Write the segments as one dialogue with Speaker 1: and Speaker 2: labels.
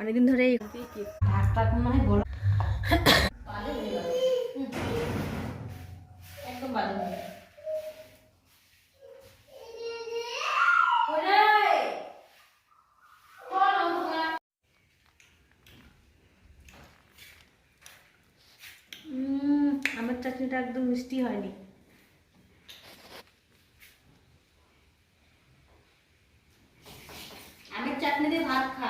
Speaker 1: অনেকদিন ধরে
Speaker 2: ঢাকটা মনে হয় গলা বাজে হয়ে গেল হুম। একদম বাজে হয়ে গেল ওরে! বল অন্ধকার।
Speaker 1: উম, আমার চাটনিটা একদম মিষ্টি হয়নি
Speaker 2: আমের চাটনি দিয়ে ভাত খা তোর ভাত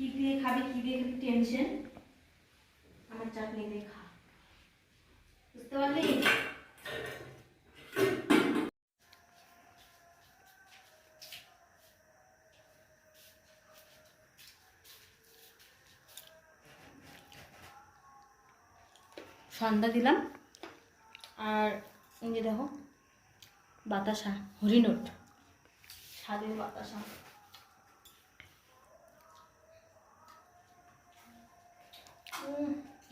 Speaker 1: কি দিয়ে খাবি কি দিয়ে খাবি টেনশন আমার চাটনি দিয়ে খা।
Speaker 2: বুঝতে পারলি?
Speaker 1: সন্ধ্যা দিলাম। আর এই যে দেখো বাতাসা হরিণট। স্বাদের বাতাসা।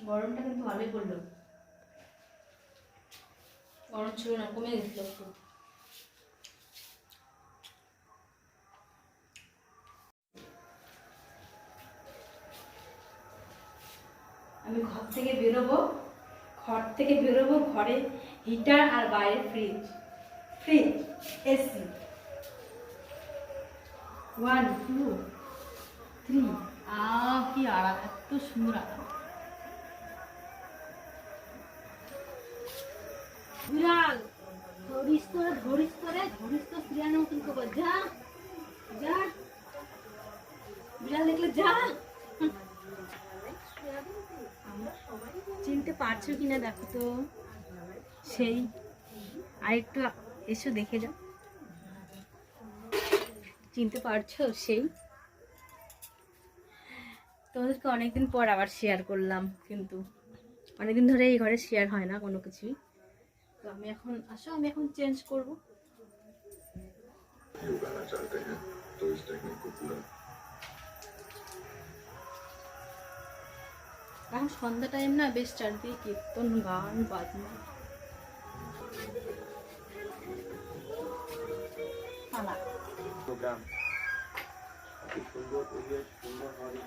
Speaker 1: গরমটা কিন্তু ভালোই পড়ল। গরম ছিল না কমে গেছিল একটু। আমি ঘর থেকে বেরোবো ঘর থেকে বেরোবো ঘরে হিটার আর বাইরে fridge fridge AC one two three আ কি আরাম এত সুন্দর আরাম
Speaker 2: ধরিস তোরে ধরিস তোরে ধরিস তো যা যা। বিড়াল দেখলে যা।
Speaker 1: চিনতে পারছ কিনা দেখো তো। সেই, আরেকটু এসো দেখে যাও। চিনতে পারছ সেই? তোমাদেরকে অনেকদিন পর আবার শেয়ার করলাম, কিন্তু অনেকদিন ধরে এই ঘরে শেয়ার হয় না কোনো কিছুই। আমি এখন আসো আমি এখন চেঞ্জ করব। এখন সন্ধ্যা টাইম না বেশ চারদিকে কীর্তন গান বাজনা।
Speaker 3: প্রোগ্রাম। সুন্দর পরিবেশ সুন্দর
Speaker 1: নদীর